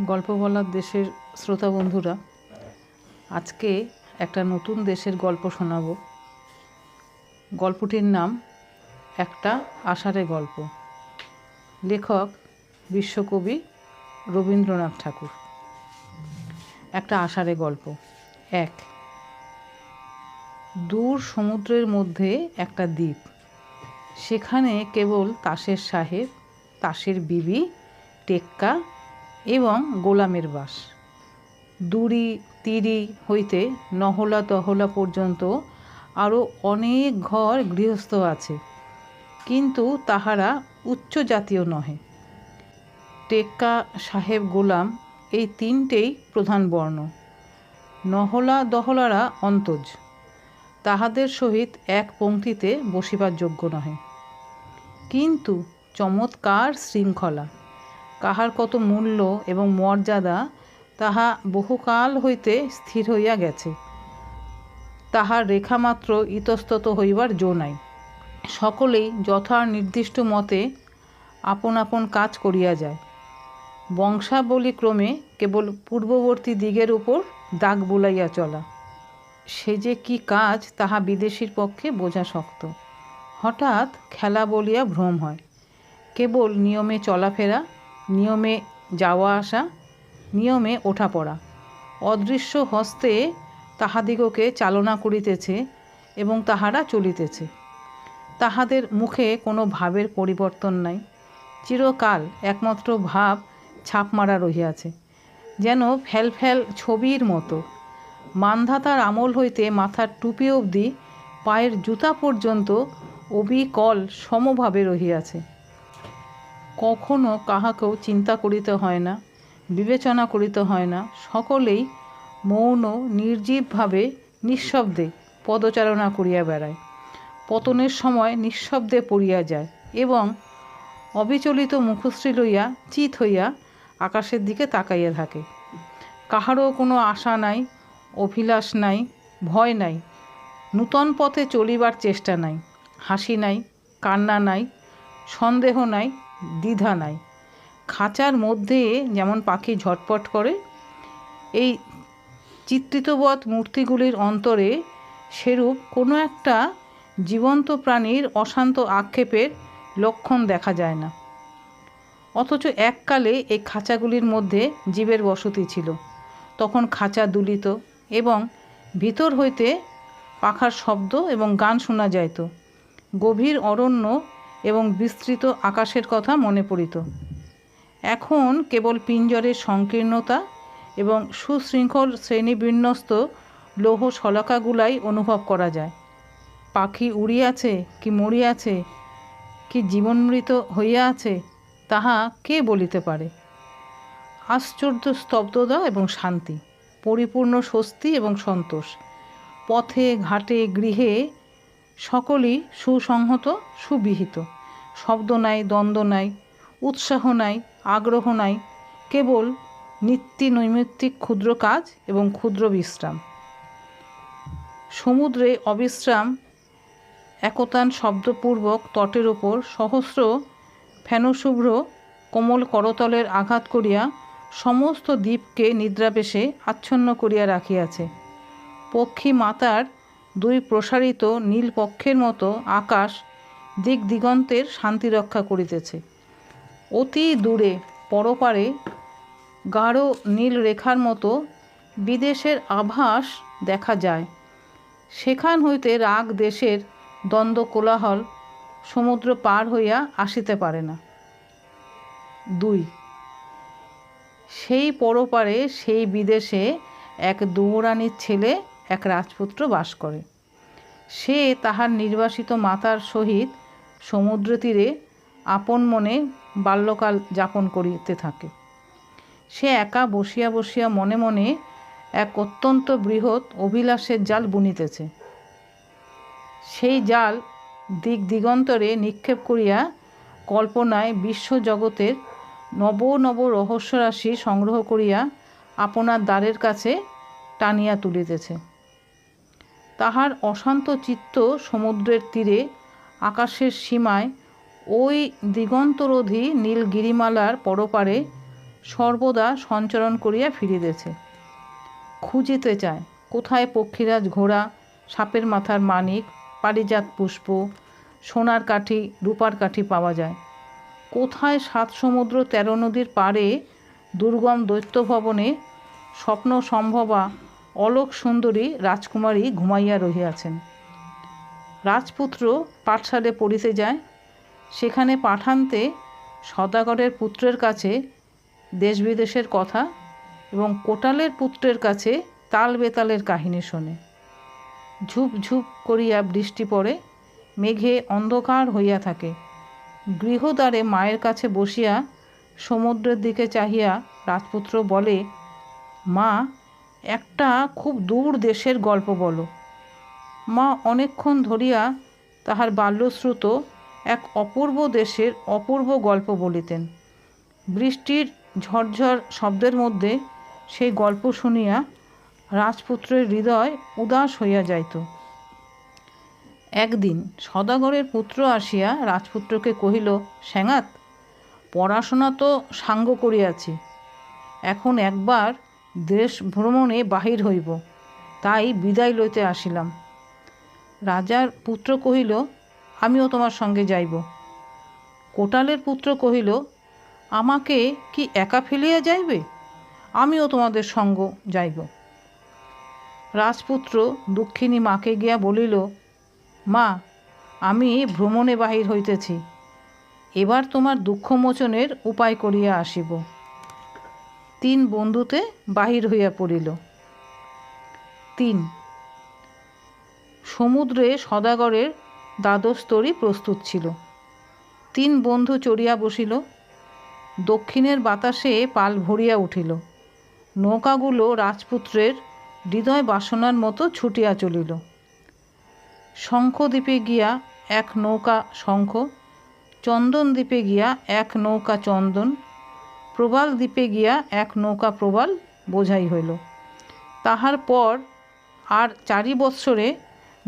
গল্প বলার দেশের শ্রোতা বন্ধুরা, আজকে একটা নতুন দেশের গল্প শোনাবো। গল্পটির নাম একটা আষাঢ়ে গল্প। লেখক বিশ্বকবি রবীন্দ্রনাথ ঠাকুর। একটা আষাঢ়ে গল্প। এক, দূর সমুদ্রের মধ্যে একটা দ্বীপ। সেখানে কেবল তাসের সাহেব তাসের বিবি, টেক্কা এবং গোলামের বাস। দুরি, তিরি হইতে নহলা তহলা পর্যন্ত আরও অনেক ঘর গৃহস্থ আছে, কিন্তু তাহারা উচ্চ জাতীয় নহে। টেক্কা সাহেব গোলাম এই তিনটেই প্রধান বর্ণ। নহলা দহলারা অন্তজ, তাহাদের সহিত এক পংক্তিতে বসিবার যোগ্য নহে। কিন্তু চমৎকার শৃঙ্খলা। কাহার কত মূল্য এবং মর্যাদা, তাহা বহুকাল হইতে স্থির হইয়া গেছে। তাহার রেখামাত্র ইতস্তত হইবার জো নাই। সকলেই যথা নির্দিষ্ট মতে আপন আপন কাজ করিয়া যায়। বংশাবলী ক্রমে কেবল পূর্ববর্তী দিগের উপর দাগ বুলাইয়া চলা। সে যে কি কাজ তাহা বিদেশির পক্ষে বোঝা শক্ত। হঠাৎ খেলা বলিয়া ভ্রম হয়। কেবল নিয়মে চলাফেরা নিয়মে যাওয়া আসা, নিয়মে ওঠা পড়া। অদৃশ্য হস্তে তাহাদিগকে চালনা করিতেছে এবং তাহারা চলিতেছে। তাহাদের মুখে কোনো ভাবের পরিবর্তন নাই। চিরকাল একমাত্র ভাব ছাপ মারা রহিয়াছে, যেন ফ্যাল ফ্যাল ছবির মতো। মান্ধাতার আমল হইতে মাথার টুপি অবধি পায়ের জুতা পর্যন্ত অবিকল সমভাবে রহিয়াছে। কখনো কাহাকেও চিন্তা করিতে হয় না, বিবেচনা করিতে হয় না। সকলেই মৌন, নির্জীবভাবে নিঃশব্দে পদচারণা করিয়া বেড়ায়। পতনের সময় নিঃশব্দে পড়িয়া যায় এবং অবিচলিত মুখশ্রী লইয়া চিত হইয়া আকাশের দিকে তাকাইয়া থাকে। কাহারও কোনো আশা নাই, অভিলাষ নাই, ভয় নাই, নূতন পথে চলিবার চেষ্টা নাই, হাসি নাই, কান্না নাই, সন্দেহ নাই দ্বিধা নাই। খাঁচার মধ্যে যেমন পাখি ঝটপট করে, এই চিত্রিতবৎ মূর্তিগুলির অন্তরে সেরূপ কোনো একটা জীবন্ত প্রাণীর অশান্ত আক্ষেপের লক্ষণ দেখা যায় না। অথচ এককালে এই খাঁচাগুলির মধ্যে জীবের বসতি ছিল। তখন খাঁচা দুলিত এবং ভিতর হইতে পাখার শব্দ এবং গান শোনা যাইত। গভীর অরণ্য এবং বিস্তৃত আকাশের কথা মনে পড়িত। এখন কেবল পিঞ্জরের সংকীর্ণতা এবং সুশৃঙ্খল শ্রেণীবিন্যস্ত লৌহ শলাকাগুলাই অনুভব করা যায়। পাখি উড়িয়াছে কি মরিয়াছে, কি জীবনমৃত হইয়া আছে, তাহা কে বলিতে পারে? আশ্চর্য স্তব্ধতা এবং শান্তি, পরিপূর্ণ স্বস্তি এবং সন্তোষ, পথে, ঘাটে, গৃহে সকলই সুসংহত, সুবিহিত। শব্দ নাই, দ্বন্দ্ব নাই, উৎসাহ নাই, আগ্রহ নাই, কেবল নিত্য নৈমিত্তিক ক্ষুদ্র কাজ এবং ক্ষুদ্র বিশ্রাম। সমুদ্রে অবিশ্রাম, একতান শব্দপূর্বক তটের ওপর সহস্র ফেনশুভ্র কোমল করতলের আঘাত করিয়া সমস্ত দ্বীপকে নিদ্রাবেশে আচ্ছন্ন করিয়া রাখিয়াছে। পক্ষী মাতার দুই প্রসারিত নীল পক্ষের মতো আকাশ দিক দিগন্তের শান্তি রক্ষা করিতেছে। অতি দূরে, পরপারে, গাঢ় নীল রেখার মতো বিদেশের আভাস দেখা যায়। সেখান হইতে রাগ দেশের দ্বন্দ্ব কোলাহল সমুদ্র পার হইয়া আসিতে পারে না। দুই, সেই পরপারে, সেই বিদেশে এক দৌড়ানির ছেলে এক রাজপুত্র বাস করে। সে তাহার নির্বাসিত মাতার সহিত সমুদ্র তীরে আপন মনে বাল্যকাল যাপন করিতে থাকে। সে একা বসিয়া বসিয়া মনে মনে এক অত্যন্ত বৃহৎ অভিলাষের জাল বুনিতেছে। সেই জাল দিক দিগন্তরে নিক্ষেপ করিয়া কল্পনায় বিশ্বজগতের নব নব রহস্যরাশি সংগ্রহ করিয়া আপনার দ্বারের কাছে টানিয়া তুলিতেছে। তাহার অশান্ত চিত্ত সমুদ্রের তীরে, আকাশের সীমায়, ওই দিগন্তরোধী নীলগিরিমালার পরপারে সর্বদা সঞ্চরণ করিয়া ফিরিতেছে। খুঁজিতে চায়, কোথায় পক্ষীরাজ ঘোড়া, সাপের মাথার মানিক, পারিজাত পুষ্প, সোনার কাঠি, রূপার কাঠি পাওয়া যায়। কোথায় সাত সমুদ্র তেরো নদীর পাড়ে দুর্গম দৈত্য ভবনে স্বপ্ন সম্ভবা অলোক সুন্দরী রাজকুমারী ঘুমাইয়া রহিয়াছেন। রাজপুত্র পাঠশালে পড়িতে যায়, সেখানে পাঠান্তে সদাগরের পুত্রের কাছে দেশ বিদেশের কথা এবং কোটালের পুত্রের কাছে তাল বেতালের কাহিনী শোনে। ঝুপ ঝুপ করিয়া বৃষ্টি পড়ে, মেঘে অন্ধকার হইয়া থাকে। গৃহদ্বারে মায়ের কাছে বসিয়া সমুদ্রের দিকে চাহিয়া রাজপুত্র বলে, মা একটা খুব দূর দেশের গল্প বলো। মা অনেকক্ষণ ধরিয়া তাহার বাল্যশ্রুত এক অপূর্ব দেশের অপূর্ব গল্প বলিতেন। বৃষ্টির ঝরঝর শব্দের মধ্যে সেই গল্প শুনিয়া রাজপুত্রের হৃদয় উদাস হইয়া যাইত। একদিন সদাগরের পুত্র আসিয়া রাজপুত্রকে কহিল, স্যাঙাত, পড়াশোনা তো সাঙ্গ করিয়াছি। এখন একবার দেশ ভ্রমণে বাহির হইব, তাই বিদায় লইতে আসিলাম। রাজার পুত্র কহিল, আমিও তোমার সঙ্গে যাইব। কোটালের পুত্র কহিল, আমাকে কি একা ফেলিয়া যাইবে? আমিও তোমাদের সঙ্গ যাইব। রাজপুত্র দুঃখিনী মাকে গিয়া বলিল, মা, আমি ভ্রমণে বাহির হইতেছি। এবার তোমার দুঃখমোচনের উপায় করিয়া আসিব। তিন বন্ধুতে বাহির হইয়া পড়িল। তিন। সমুদ্রে সদাগরের দ্বাদশ তরী প্রস্তুত ছিল। তিন বন্ধু চড়িয়া বসিল। দক্ষিণের বাতাসে পাল ভরিয়া উঠিল। নৌকাগুলো রাজপুত্রের হৃদয় বাসনার মতো ছুটিয়া চলিল। শঙ্খদ্বীপে গিয়া এক নৌকা শঙ্খ চন্দন দ্বীপে গিয়া এক নৌকা চন্দন প্রবাল দ্বীপে গিয়া এক নৌকা প্রবাল বোঝাই হইল। তাহার পর আর চারি বৎসরে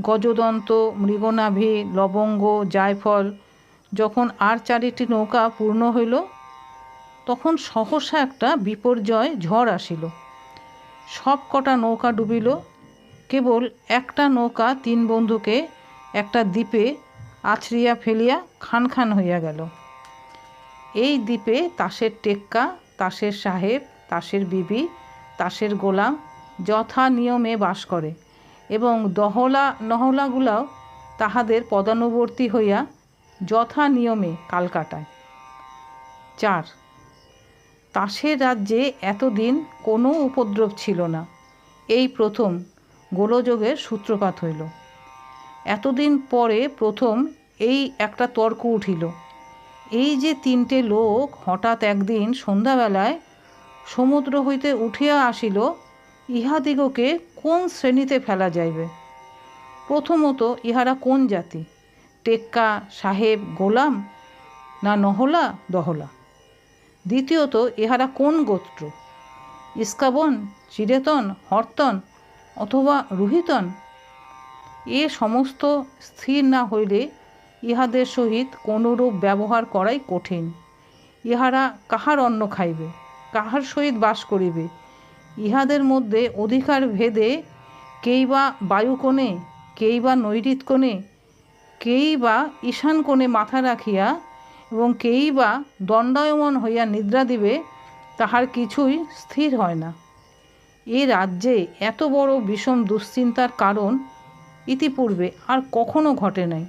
গজদন্ত, মৃগনাভি, লবঙ্গ, জায়ফল যখন আর চারিটি নৌকা পূর্ণ হইল, তখন সহসা একটা বিপর্যয় ঝড় আসিল। সব কটা নৌকা ডুবিল। কেবল একটা নৌকা তিন বন্ধুকে একটা দ্বীপে আছড়িয়া ফেলিয়া খান খান হইয়া গেল। এই দ্বীপে তাসের টেক্কা, তাসের সাহেব, তাসের বিবি, তাসের গোলাম যথা নিয়মে বাস করে এবং দহলা নহলাগুলাও তাহাদের পদানুবর্তী হইয়া যথা নিয়মে কাল কাটায়। চার, তাসের রাজ্যে এতদিন কোনো উপদ্রব ছিল না। এই প্রথম গোলযোগের সূত্রপাত হইল। এতদিন পরে প্রথম এই একটা তর্ক উঠিল। এই যে তিনটে লোক হঠাৎ একদিন সন্ধ্যাবেলায় সমুদ্র হইতে উঠিয়া আসিল ইহাদিগকে কোন শ্রেণীতে ফেলা যাইবে? প্রথমত ইহারা কোন জাতি? টেক্কা, সাহেব, গোলাম না নহলা, দহলা? দ্বিতীয়ত ইহারা কোন গোত্র? ইস্কাবন, চিরেতন, হর্তন অথবা রুহিতন? এ সমস্ত স্থির না হইলে ইহাদের সহিত কোনরূপ ব্যবহার করাই কঠিন। ইহারা কাহার অন্ন খাইবে, কাহার সহিত বাস করিবে? ইহাদের মধ্যে অধিকার ভেদে কেই বা বায়ুকোণে কেই বা নৈরিত কোণে, কেই বা ঈশান কোণে মাথা রাখিয়া এবং কেই বা দণ্ডায়মন হইয়া নিদ্রা দিবে, তাহার কিছুই স্থির হয় না। এ রাজ্যে এত বড় বিষম দুশ্চিন্তার কারণ ইতিপূর্বে আর কখনো ঘটে নাই।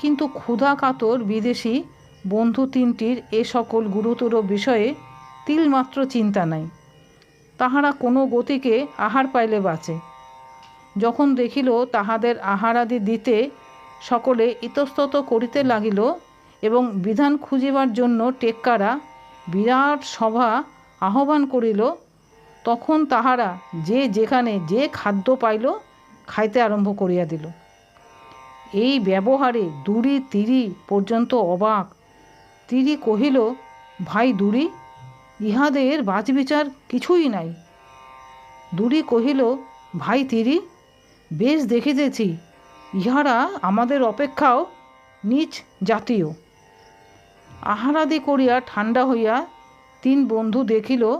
কিন্তু ক্ষুধা কাতর বিদেশি বন্ধু তিনটির এ সকল গুরুতর বিষয়ে তিলমাত্র চিন্তা নাই। তাহারা কোনো গতিকে আহার পাইলে বাঁচে। যখন দেখিল তাহাদের আহারাদি দিতে সকলে ইতস্তত করিতে লাগিল এবং বিধান খুঁজিবার জন্য টেক্কারা বিরাট সভা আহ্বান করিল, তখন তাহারা যে যেখানে যে খাদ্য পাইল, খাইতে আরম্ভ করিয়া দিল। এই ব্যবহারে দুরি তিরি পর্যন্ত অবাক। তিরি কহিল, ভাই দুরি, ইহাদের বাজবিচার কিছুই নাই। দুরি কহিল, ভাই তিরি, বেশ দেখিতেছি, ইহারা আমাদের অপেক্ষাও নিজ জাতীয়। আহারাদি করিয়া ঠান্ডা হইয়া তিন বন্ধু দেখিল,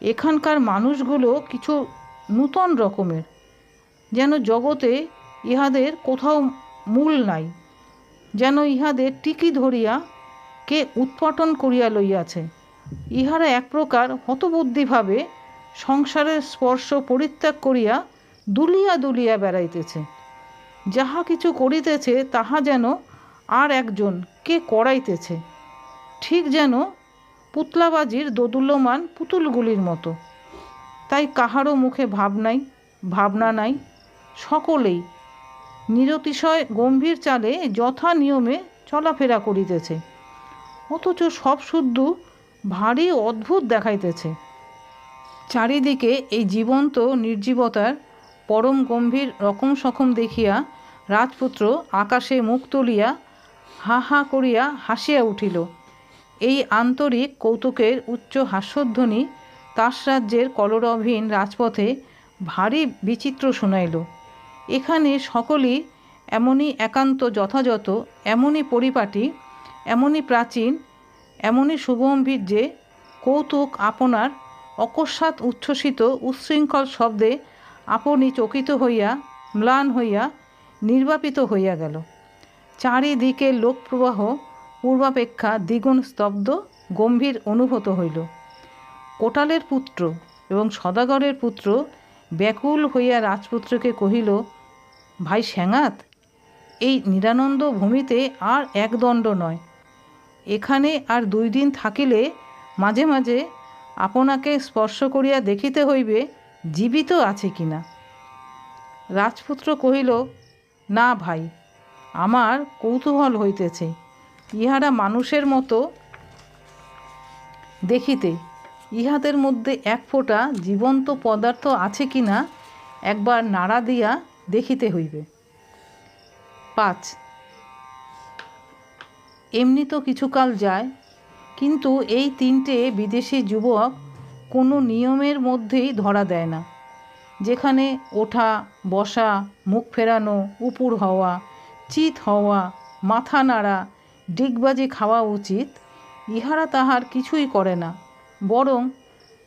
এখানকার মানুষগুলো কিছু নূতন রকমের, যেন জগতে ইহাদের কোথাও মূল নাই, যেন ইহাদের টিকি ধরিয়া কে উৎপাটন করিয়া লইয়াছে। ইহারা এক প্রকার হতবুদ্ধিভাবে সংসারের স্পর্শ পরিত্যাগ করিয়া দুলিয়া দুলিয়া বেড়াইতেছে। যাহা কিছু করিতেছে, তাহা যেন আর একজন কে করাইতেছে। ঠিক যেন পুতলাবাজির দোদুল্যমান পুতুলগুলির মতো। তাই কাহারও মুখে ভাব নাই, ভাবনা নাই, সকলেই নিরতিশয় গম্ভীর চালে যথা নিয়মে চলাফেরা করিতেছে। অথচ সব শুদ্ধ, ভারী, অদ্ভুত দেখাইতেছে। চারিদিকে এই জীবন্ত নির্জীবতার পরম গম্ভীর রকম সকম দেখিয়া রাজপুত্র আকাশে মুখ তুলিয়া হা হা করিয়া হাসিয়া উঠিল। এই আন্তরিক কৌতুকের উচ্চ হাস্যধ্বনি তাসরাজ্যের কলরবহীন রাজপথে ভারী বিচিত্র শোনাইল। এখানে সকলই এমনই একান্ত যথাযথ, এমনই পরিপাটি, এমনই প্রাচীন, এমনই সুগম্ভীর যে কৌতুক আপনার অকস্মাৎ উচ্ছ্বসিত উচ্ছৃঙ্খল শব্দে আপনি চকিত হইয়া, ম্লান হইয়া, নির্বাপিত হইয়া গেল। চারিদিকে লোকপ্রবাহ, পূর্বাপেক্ষা দ্বিগুণ স্তব্ধ, গম্ভীর অনুভূত হইল। কোটালের পুত্র এবং সদাগরের পুত্র ব্যাকুল হইয়া রাজপুত্রকে কহিল ভাই স্যাঙাত এই নিরানন্দ ভূমিতে আর একদণ্ড নয়। এখানে আর দুই দিন থাকিলে মাঝে মাঝে আপনাকে স্পর্শ করিয়া দেখিতে হইবে জীবিত আছে কি না। রাজপুত্র কহিল, না ভাই, আমার কৌতূহল হইতেছে। ইহারা মানুষের মতো দেখিতে, ইহাদের মধ্যে এক ফোঁটা জীবন্ত পদার্থ আছে কি না একবার নাড়া দিয়া দেখিতে হইবে। পাঁচ, এমনি তো কিছুকাল যায়, কিন্তু এই তিনটে বিদেশি যুবক কোনো নিয়মের মধ্যেই ধরা দেয় না। যেখানে ওঠা, বসা, মুখ ফেরানো, উপুর হওয়া, চিত হওয়া, মাথা নাড়া, ডিগবাজি খাওয়া উচিত, ইহারা তাহার কিছুই করে না, বরং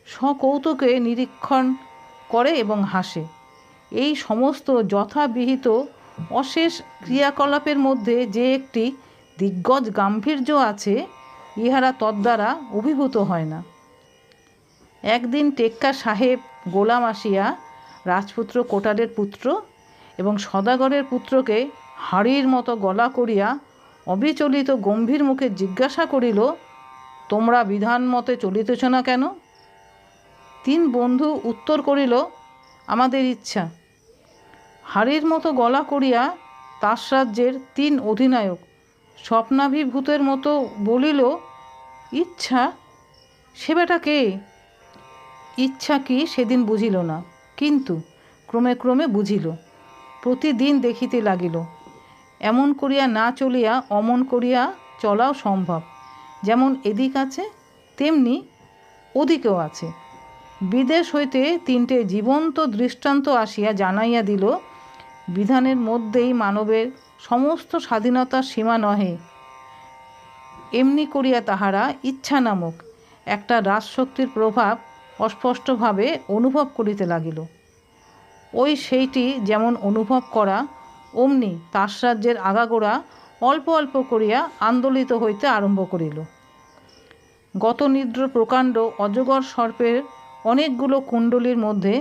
সকৌতুকে নিরীক্ষণ করে এবং হাসে। এই সমস্ত যথাবিহিত অশেষ ক্রিয়াকলাপের মধ্যে যে একটি দিগ্গজ গাম্ভীর্য আছে, ইহারা তদ্বারা অভিভূত হয় না। একদিন টেক্কা সাহেব গোলাম আসিয়া রাজপুত্র কোটারের পুত্র এবং সদাগরের পুত্রকে হাড়ির মতো গলা করিয়া অবিচলিত গম্ভীর মুখে জিজ্ঞাসা করিল, তোমরা বিধান মতে চলিতেছ না কেন? তিন বন্ধু উত্তর করিল আমাদের ইচ্ছা। হাড়ির মতো গলা করিয়া তাসরাজ্যের তিন অধিনায়ক স্বপ্নাভিভূতের মতো বলিল, ইচ্ছা? সে বেটা কে? ইচ্ছা কি সেদিন বুঝিল না, কিন্তু ক্রমে ক্রমে বুঝিল, প্রতিদিন দেখিতে লাগিল, এমন করিয়া না চলিয়া অমন করিয়া চলাও সম্ভব। যেমন এদিক আছে, তেমনি ওদিকেও আছে। বিদেশ হইতে তিনটে জীবন্ত দৃষ্টান্ত আসিয়া জানাইয়া দিল, বিধানের মধ্যেই মানবের সমস্ত স্বাধীনতার সীমা নহে। এমনি করিয়া তাহারা ইচ্ছা নামক একটা রাজশক্তির প্রভাব অস্পষ্টভাবে অনুভব করিতে লাগিল। ওই সেইটি যেমন অনুভব করা, অমনি তাসরাজ্যের আগাগোড়া অল্প অল্প করিয়া আন্দোলিত হইতে আরম্ভ করিল। গত নিদ্র প্রকাণ্ড অজগর সর্পের অনেকগুলো কুণ্ডলীর মধ্যে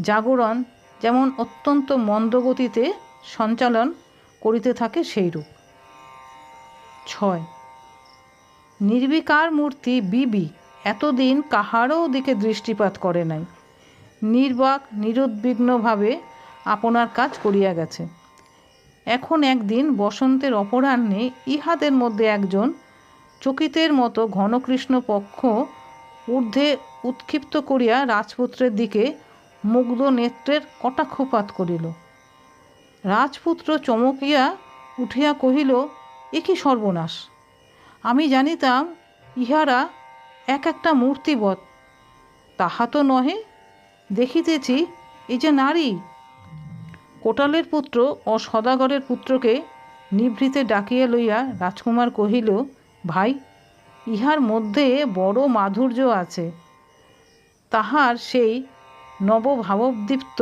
জাগরণ যেমন অত্যন্ত মন্দগতিতে সঞ্চালন করিতে থাকে সেইরূপ। ছয়। নির্বিকার মূর্তি বিবি এতদিন কাহারও দিকে দৃষ্টিপাত করে নাই। নির্বাক, নিরুদ্বিগ্নভাবে আপনার কাজ করিয়া গেছে। এখন একদিন বসন্তের অপরাহ্নে ইহাদের মধ্যে একজন চকিতের মতো ঘনকৃষ্ণ পক্ষ ঊর্ধ্বে উৎক্ষিপ্ত করিয়া রাজপুত্রের দিকে মুগ্ধ নেত্রের কটাক্ষপাত করিল। রাজপুত্র চমকিয়া উঠিয়া কহিল, এ কি সর্বনাশ? আমি জানিতাম ইহারা এক একটা মূর্তিবৎ। তাহা তো নহে, দেখিতেছি এই যে নারী কোটালের পুত্র ও সদাগরের পুত্রকে নিভৃতে ডাকিয়া লইয়া রাজকুমার কহিল, ভাই, ইহার মধ্যে বড় মাধুর্য আছে। তাহার সেই নবভাবদীপ্ত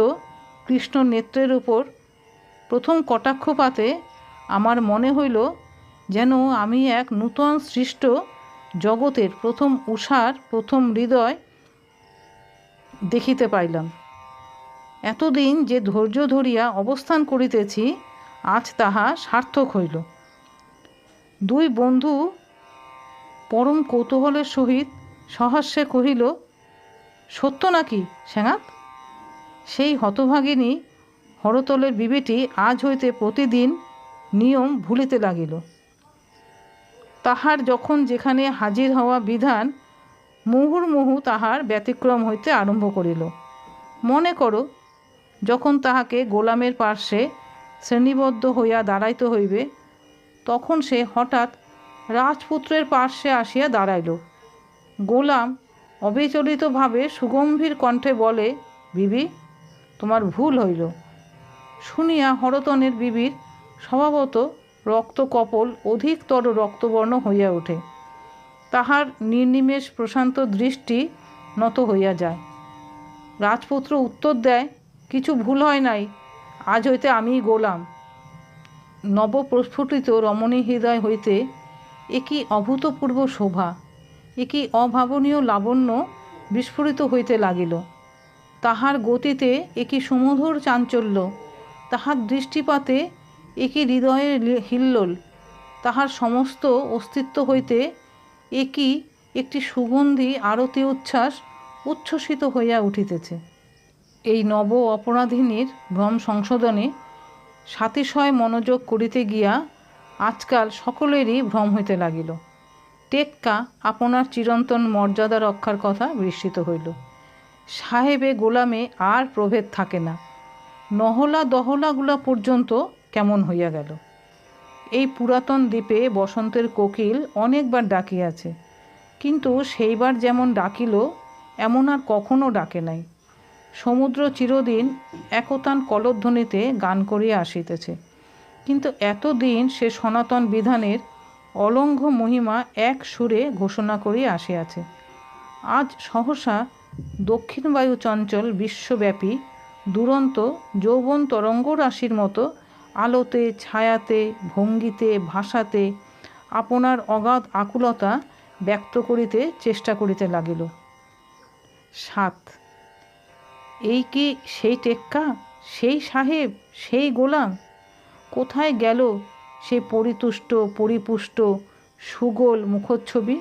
কৃষ্ণ নেত্রের উপর প্রথম কটাক্ষপাতে আমার মনে হইল যেন আমি এক নূতন সৃষ্ট জগতের প্রথম উষার, প্রথম হৃদয় দেখিতে পাইলাম। এতদিন যে ধৈর্য ধরিয়া অবস্থান করিতেছি, আজ তাহা সার্থক হইল। দুই বন্ধু পরম কৌতূহলের সহিত সহাস্যে কহিল সত্য নাকি শ্যাঙাত সেই হতভাগিনী হরতলের বিবেটি আজ হইতে প্রতিদিন নিয়ম ভুলিতে লাগিল। তাহার যখন যেখানে হাজির হওয়া বিধান, মুহুর্মুহু তাহার ব্যতিক্রম হইতে আরম্ভ করিল। মনে করো, যখন তাহাকে গোলামের পার্শ্বে শ্রেণীবদ্ধ হইয়া দাঁড়াইতে হইবে, তখন সে হঠাৎ রাজপুত্রের পার্শ্বে আসিয়া দাঁড়াইল। গোলাম অবিচলিতভাবে সুগম্ভীর কণ্ঠে বলে, বিবি, তোমার ভুল হইল। শুনিয়া হরতনের বিবির স্বভাবত রক্তকপল অধিকতর রক্তবর্ণ হইয়া ওঠে। তাহার নির্নিমেষ প্রশান্ত দৃষ্টি নত হইয়া যায়। রাজপুত্র উত্তর দেয়, কিছু ভুল হয় নাই, আজ হইতে আমি গোলাম। নবপ্রস্ফুটিত রমণী হৃদয় হইতে একই অভূতপূর্ব শোভা। একই অভাবনীয় লাবণ্য বিস্ফোরিত হইতে লাগিল। তাহার গতিতে একই সুমধুর চাঞ্চল্য, তাহার দৃষ্টিপাতে একই হৃদয়ের হিল্লোল, তাহার সমস্ত অস্তিত্ব হইতে একই একটি সুগন্ধি আরতি উচ্ছ্বাস উচ্ছ্বসিত হইয়া উঠিতেছে। এই নব অপরাধিনীর ভ্রম সংশোধনে সাতিশয় মনোযোগ করিতে গিয়া আজকাল সকলেরই ভ্রম হইতে লাগিল। টেক্কা আপনার চিরন্তন মর্যাদা রক্ষার কথা বিস্মিত হইল। সাহেবে গোলামে আর প্রভেদ থাকে না। নহলা দহলাগুলা পর্যন্ত কেমন হইয়া গেল। এই পুরাতন দ্বীপে বসন্তের কোকিল অনেকবার ডাকিয়াছে। কিন্তু সেইবার যেমন ডাকিল, এমন আর কখনো ডাকে নাই। সমুদ্র চিরদিন একতান কলধ্বনিতে গান করিয়া আসিতেছে। কিন্তু এতদিন সে সনাতন বিধানের অলঙ্ঘ মহিমা এক সুরে ঘোষণা করিয়া আসিয়াছে। আজ সহসা দক্ষিণ বায়ু চঞ্চল বিশ্বব্যাপী, দুরন্ত যৌবন তরঙ্গ রাশির মতো আলোতে, ছায়াতে, ভঙ্গিতে, ভাষাতে আপনার অগাধ আকুলতা ব্যক্ত করিতে চেষ্টা করিতে লাগিল। সাত, এই কি সেই টেক্কা, সেই সাহেব, সেই গোলাম? কোথায় গেল সে পরিতুষ্ট, পরিপুষ্ট, সুগোল মুখচ্ছবি।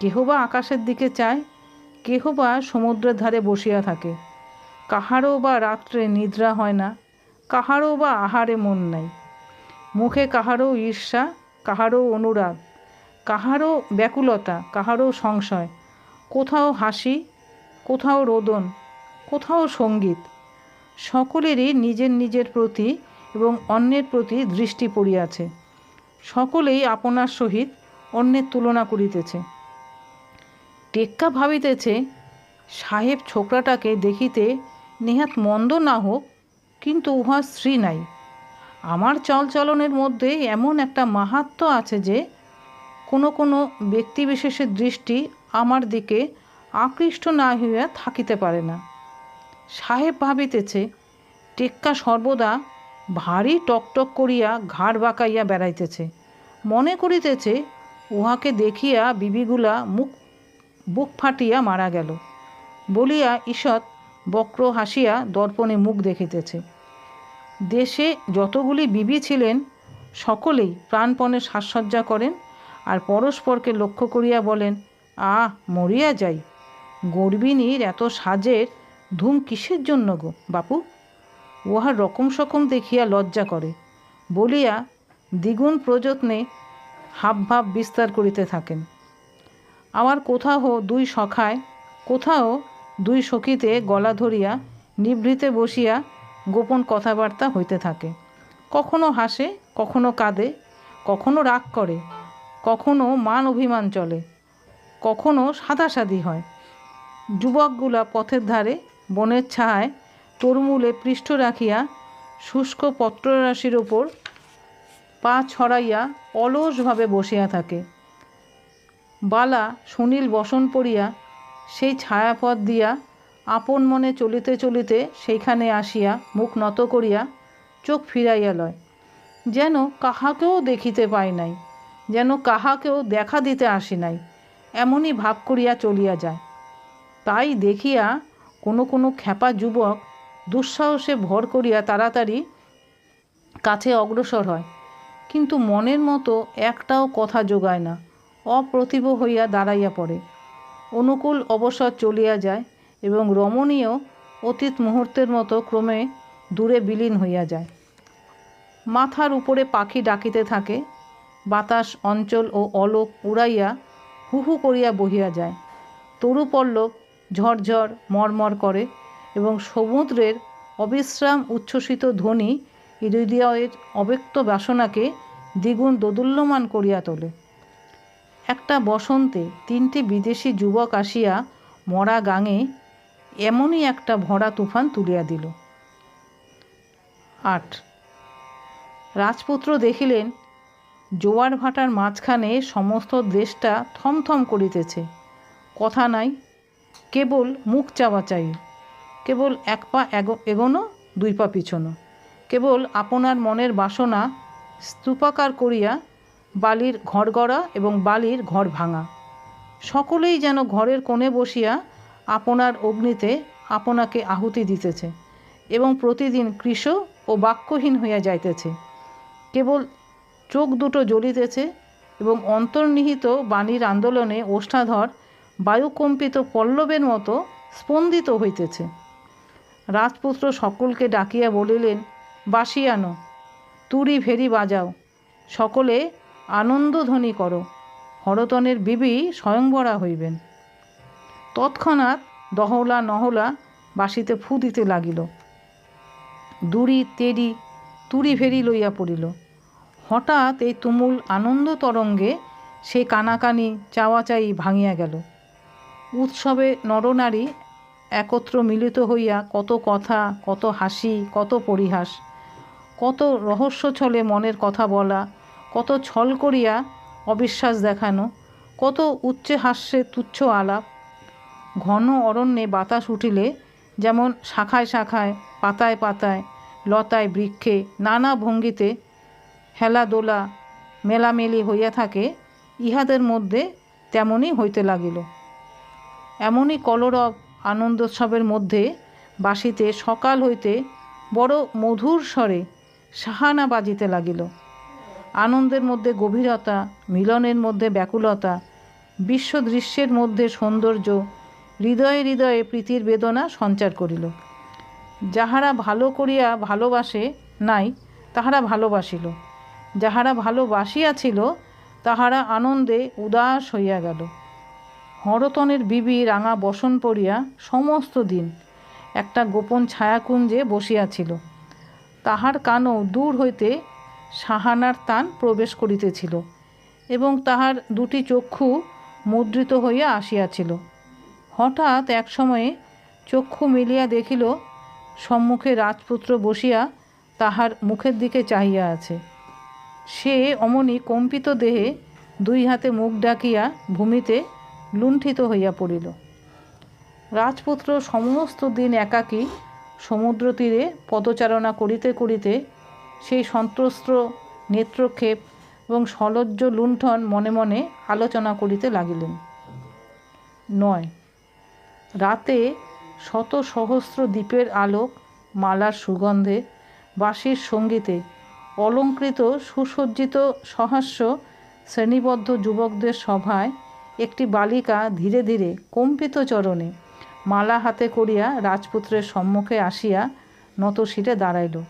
কেহ বা আকাশের দিকে চায় কেহ বা সমুদ্রের ধারে বসিয়া থাকে। কাহারও বা রাত্রে নিদ্রা হয় না কাহারও বা আহারে মন নাই। মুখে কাহারও ঈর্ষা কাহারও অনুরাগ কাহারও ব্যাকুলতা কাহারও সংশয়। কোথাও হাসি, কোথাও রোদন, কোথাও সংগীত। সকলেরই নিজের নিজের প্রতি এবং অন্যের প্রতি দৃষ্টি পড়িয়াছে। সকলেই আপনার সহিত অন্যের তুলনা করিতেছে। টেক্কা ভাবিতেছে, সাহেব ছোকরাটাকে দেখিতে নেহাত মন্দ না হোক, কিন্তু উহার স্ত্রী নাই। আমার চলচলনের মধ্যে এমন একটা মাহাত্ম আছে যে, কোনো কোনো ব্যক্তিবিশেষের দৃষ্টি আমার দিকে আকৃষ্ট না হইয়া থাকিতে পারে না। সাহেব ভাবিতেছে, টেক্কা সর্বদা ভারী টকটক করিয়া ঘাড় বাঁকাইয়া বেড়াইতেছে। মনে করিতেছে, উহাকে দেখিয়া বিবিগুলা মুখ, বুক ফাটিয়া মারা গেল। বলিয়া ঈষৎ বক্র হাসিয়া দর্পণে মুখ দেখিতেছে। দেশে যতগুলি বিবি ছিলেন, সকলেই প্রাণপণে সাজসজ্জা করেন আর পরস্পরকে লক্ষ্য করিয়া বলেন, আহ, মরিয়া যাই। গর্বিনীর এত সাজের ধুম কিসের জন্য গো, বাপু? উহার রকম সকম দেখিয়া লজ্জা করে, বলিয়া দ্বিগুণ প্রযত্নে হাবভাব বিস্তার করিতে থাকেন। আমার কোথাও দুই সখায়, কোথাও দুই সখীতে গলা ধরিয়া নিভৃতে বসিয়া গোপন কথাবার্তা হইতে থাকে। কখনো হাসে, কখনো কাঁদে, কখনো রাগ করে, কখনো মান অভিমান চলে, কখনো সাদাসাদি হয়। যুবকগুলা পথের ধারে বনের ছায় তরমুলে পৃষ্ঠ রাখিয়া শুষ্ক পত্ররাশির ওপর পা ছড়াইয়া অলসভাবে বসিয়া থাকে। বালা সুনীল বসন পড়িয়া সেই ছায়াপথ দিয়া আপন মনে চলিতে চলিতে সেইখানে আসিয়া মুখ নত করিয়া চোখ ফিরাইয়া লয়। যেন কাহাকেও দেখিতে পাই নাই, যেন কাহাকেও দেখা দিতে আসি নাই, এমনই ভাব করিয়া চলিয়া যায়। তাই দেখিয়া কোনো কোনো খ্যাপা যুবক দুঃসাহসে ভর করিয়া তাড়াতাড়ি কাছে অগ্রসর হয়। কিন্তু মনের মতো একটাও কথা যোগায় না, অপ্রতিভ হইয়া দাঁড়াইয়া পড়ে। অনুকূল অবসর চলিয়া যায় এবং রমণীয় অতীত মুহূর্তের মতো ক্রমে দূরে বিলীন হইয়া যায়। মাথার উপরে পাখি ডাকিতে থাকে, বাতাস, অঞ্চল ও অলোক উড়াইয়া হু হু করিয়া বহিয়া যায়। তরুপল্লব ঝরঝর মরমর করে এবং সমুদ্রের অবিশ্রাম উচ্ছ্বসিত ধ্বনি হৃদয়ের অব্যক্ত বাসনাকে দ্বিগুণ দোদুল্যমান করিয়া তোলে। একটা বসন্তে তিনটি বিদেশি যুবক আসিয়া মরা গাঙে এমনই একটা ভরা তুফান তুলিয়া দিল। আট। রাজপুত্র দেখিলেন, জোয়ার ভাটার মাঝখানে সমস্ত দেশটা থমথম করিতেছে। কথা নাই, কেবল মুখ চাওয়া চাই। কেবল এক পা এগোনো, দুই পা পিছনো। কেবল আপনার মনের বাসনা স্তূপাকার করিয়া বালির ঘর গড়া এবং বালির ঘর ভাঙা। সকলেই যেন ঘরের কোণে বসিয়া আপনার অগ্নিতে আপনাকে আহুতি দিতেছে এবং প্রতিদিন কৃষ ও বাক্যহীন হইয়া যাইতেছে। কেবল চোখ দুটো জ্বলিতেছে এবং অন্তর্নিহিত বাণীর আন্দোলনে ওষ্ঠাধর বায়ুকম্পিত পল্লবের মতো স্পন্দিত হইতেছে। রাজপুত্র সকলকে ডাকিয়া বলিলেন বাসি আনো তুরি ভেরি বাজাও। সকলে আনন্দধ্বনি করো। হরতনের বিবি স্বয়ংবরা হইবেন তৎক্ষণাৎ দহলা নহলা বাসিতে ফু দিতে লাগিল। দুরি তেরি তুরি ভেরি লইয়া পড়িল। হঠাৎ এই তুমুল আনন্দ তরঙ্গে সে কানাকানি চাওয়াচাই ভাঙিয়া গেল। উৎসবে নরনারী একত্র মিলিত হইয়া কত কথা, কত হাসি, কত পরিহাস। কত রহস্য ছলে মনের কথা বলা, কত ছল করিয়া অবিশ্বাস দেখানো, কত উচ্চে হাস্যে তুচ্ছ আলাপ। ঘন অরণ্যে বাতাস উঠিলে যেমন শাখায় শাখায়, পাতায় পাতায়, লতায় বৃক্ষে, নানা ভঙ্গিতে হেলাদোলা মেলামেলি হইয়া থাকে, ইহাদের মধ্যে তেমনই হইতে লাগিল। এমনই কলরব আনন্দোৎসবের মধ্যে বাসিতে সকাল হইতে বড় মধুর স্বরে সাহানা বাজিতে লাগিল। আনন্দের মধ্যে গভীরতা, মিলনের মধ্যে ব্যাকুলতা বিশ্ব দৃশ্যের মধ্যে সৌন্দর্য, হৃদয়ে হৃদয়ে প্রীতির বেদনা সঞ্চার করিল। যাহারা ভালো করিয়া ভালোবাসে নাই, তাহারা ভালোবাসিল। যাহারা ভালোবাসিয়াছিল তাহারা আনন্দে উদাস হইয়া গেল। হরতনের বিবি রাঙা বসন পড়িয়া সমস্ত দিন একটা গোপন ছায়াকুঞ্জে বসিয়াছিল। তাহার কানও দূর হইতে সাহানার তান প্রবেশ করিতেছিল এবং তাহার দুটি চক্ষু মুদ্রিত হইয়া আসিয়াছিল। হঠাৎ এক সময়ে চক্ষু মিলিয়া দেখিল, সম্মুখে রাজপুত্র বসিয়া তাহার মুখের দিকে চাহিয়া আছে। সে অমনি কম্পিত দেহে দুই হাতে মুখ ডাকিয়া ভূমিতে লুণ্ঠিত হইয়া পড়িল। রাজপুত্র সমস্ত দিন একাকী সমুদ্র তীরে পদচারণা করিতে করিতে সেই সন্ত্রস্ত নেত্রক্ষেপ এবং সলজ্জ লুণ্ঠন মনে মনে আলোচনা করিতে লাগিলেন। নয়, রাতে শত সহস্র দ্বীপের আলোক মালার সুগন্ধে বাঁশির সঙ্গীতে অলঙ্কৃত সুসজ্জিত সহাস্য শ্রেণীবদ্ধ যুবকদের সভায় একটি বালিকা ধীরে ধীরে কম্পিত চরণে মালা হাতে করিয়া রাজপুত্রের সম্মুখে আসিয়া নত শিরে দাঁড়াইল।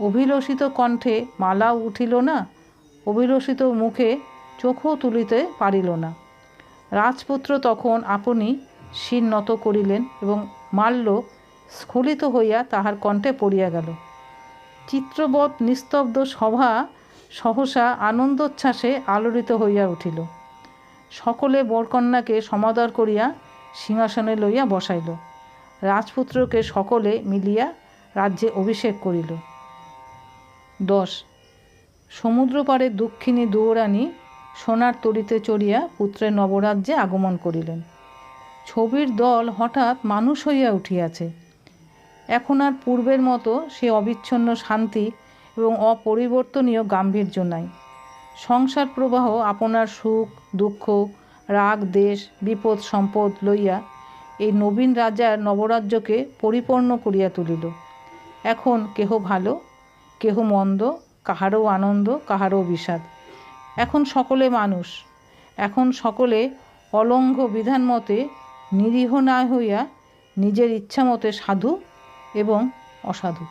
অভিলষিত কণ্ঠে মালাও উঠিল না, অভিলষিত মুখে চোখও তুলিতে পারিল না। রাজপুত্র তখন আপনি শির নত করিলেন এবং মাল্য স্খলিত হইয়া তাহার কণ্ঠে পড়িয়া গেল। চিত্রবৎ নিস্তব্ধ সভা সহসা আনন্দোচ্ছ্বাসে আলোড়িত হইয়া উঠিল। সকলে বরকন্যাকে সমাদর করিয়া সিংহাসনে লইয়া বসাইল। রাজপুত্রকে সকলে মিলিয়া রাজ্যে অভিষেক করিল। দশ। সমুদ্র পাড়ে দক্ষিণী দুয়োরানী সোনার তরিতে চড়িয়া পুত্রের নবরাজ্যে আগমন করিলেন। ছবির দল হঠাৎ মানুষ হইয়া উঠিয়াছে। এখন আর পূর্বের মতো সে অবিচ্ছন্ন শান্তি এবং অপরিবর্তনীয় গাম্ভীর্য নাই। সংসার প্রবাহ আপনার সুখ দুঃখ, রাগ, দেশ, বিপদ, সম্পদ লইয়া এই নবীন রাজার নবরাজ্যকে পরিপূর্ণ করিয়া তুলিল। এখন কেহ ভালো, কেহ মন্দ, কাহারও আনন্দ, কাহারও বিষাদ। এখন সকলে মানুষ, এখন সকলে অলঙ্ঘ বিধান মতে নিরীহ না হইয়া নিজের ইচ্ছা মতে সাধু এবং অসাধু।